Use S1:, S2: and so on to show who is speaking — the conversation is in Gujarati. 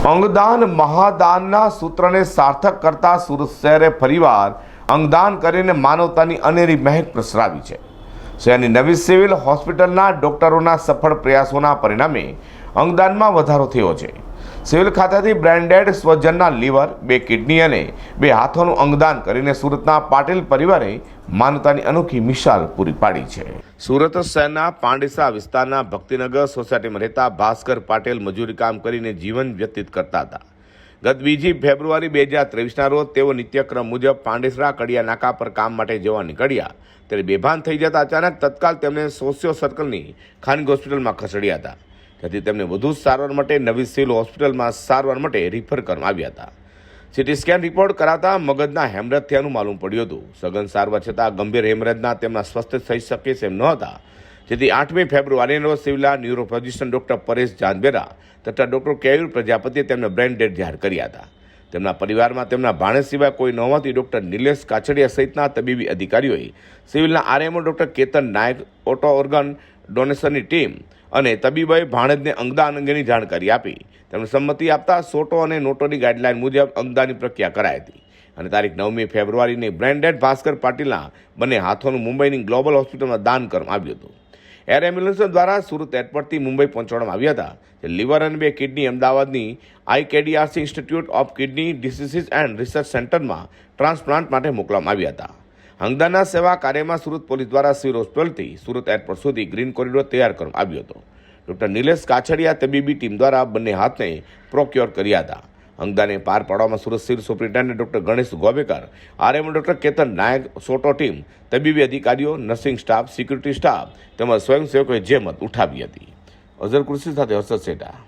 S1: અંગદાન મહાદાનના સૂત્રને સાર્થક કરતા સુરત શહેરે ફરીવાર અંગદાન કરીને માનવતાની અનેરી મહેક પ્રસરાવી છે. શહેરની નવી સિવિલ હોસ્પિટલના ડોક્ટરોના સફળ પ્રયાસોના પરિણામે અંગદાનમાં વધારો થયો છે. સિવિલ ખાતેથી બ્રેન્ડેડ સ્વજનના લીવર, બે કિડની અને બે હાથોનું અંગદાન કરીને સુરતના પાટીલ પરિવારે માનવતાની અનોખી મિસાલ પૂરી પાડી છે. સુરત શહેરના પાંડેસા વિસ્તારના ભક્તિનગર સોસાયટીમાં રહેતા ભાસ્કર પાટેલ મજૂરી કામ કરીને જીવન વ્યતીત કરતા હતા. ગત બીજી ફેબ્રુઆરી બે હજાર ત્રેવીસના રોજ તેઓ નિત્યક્રમ મુજબ પાંડેસરા, કડિયા, નાકા પર કામ માટે જવા નીકળ્યા. ત્યારે બેભાન થઈ જતા અચાનક તત્કાલ તેમને સોશિયો સર્કલની ખાનગી હોસ્પિટલમાં ખસેડ્યા હતા. જેથી તેમને વધુ સારવાર માટે નવી સિવિલ હોસ્પિટલમાં સારવાર માટે રિફર કરવામાં આવ્યા હતા. સીટી સ્કેન રિપોર્ટ કરાતા મગજના હેમરેજ થયાનું માલુમ પડ્યું હતું. સઘન સારવાર છતાં ગંભીર હેમરેજના તેમના સ્વસ્થ થઈ શકે તેમ ન હતા જેથી આઠમી ફેબ્રુઆરીનો સિવિલા ન્યુરોફિઝિશિયન ડૉક્ટર પરેશ જાનવેરા તથા ડૉક્ટર કેયુર પ્રજાપતિએ તેમને બ્રેન ડેડ જાહેર કર્યા હતા. તેમના પરિવારમાં તેમના ભાણેજ સિવાય કોઈ ન હોવાથી ડૉક્ટર નિલેશ કાછડિયા સહિતના તબીબી અધિકારીઓએ સિવિલના RMO doctor Ketan Nayak, auto organ ડોનેશનની team અને તબીબોએ ભાણેજને અંગદાન અંગેની જાણકારી આપી. તેમણે સંમતિ આપતા સોટો અને નોટોની ગાઇડલાઇન મુજબ અંગદાનની પ્રક્રિયા કરાઈ હતી. અને તારીખ નવમી ફેબ્રુઆરીની બ્રેન્ડેડ ભાસ્કર પાટીલના બંને હાથોનું મુંબઈની ગ્લોબલ હોસ્પિટલમાં દાન કરવામાં આવ્યું હતું. એર એમ્બ્યુલન્સ દ્વારા સુરત એરપોર્ટથી મુંબઈ પહોંચવામાં આવ્યા હતા લિવર અને બે કિડની અમદાવાદની IKDRC institute of kidney diseases and research સેન્ટરમાં ટ્રાન્સપ્લાન્ટ માટે મોકલવામાં આવ્યા હતા. હંગદાના સેવા કાર્યમાં સુરત પોલીસ દ્વારા સિવિલ હોસ્પિટલથી સુરત એરપોર્ટ સુધી ગ્રીન કોરિડોર તૈયાર કરવામાં આવ્યો હતો. ડોક્ટર નિલેશ કાછડિયા તબીબી ટીમ દ્વારા બંને હાથને પ્રોક્યોર કર્યા હતા. અંગદાને પાર પાડવામાં Surat civil superintendent doctor Ganesh Gobekar RMO doctor Ketan Nayak, SOTTO team, તબીબી અધિકારીઓ, નર્સિંગ સ્ટાફ, સિક્યુરિટી સ્ટાફ તેમજ સ્વયંસેવકોએ જે મત ઉઠાવી હતી. અઝર કૃષિ સાથે હર્ષદ સેટા.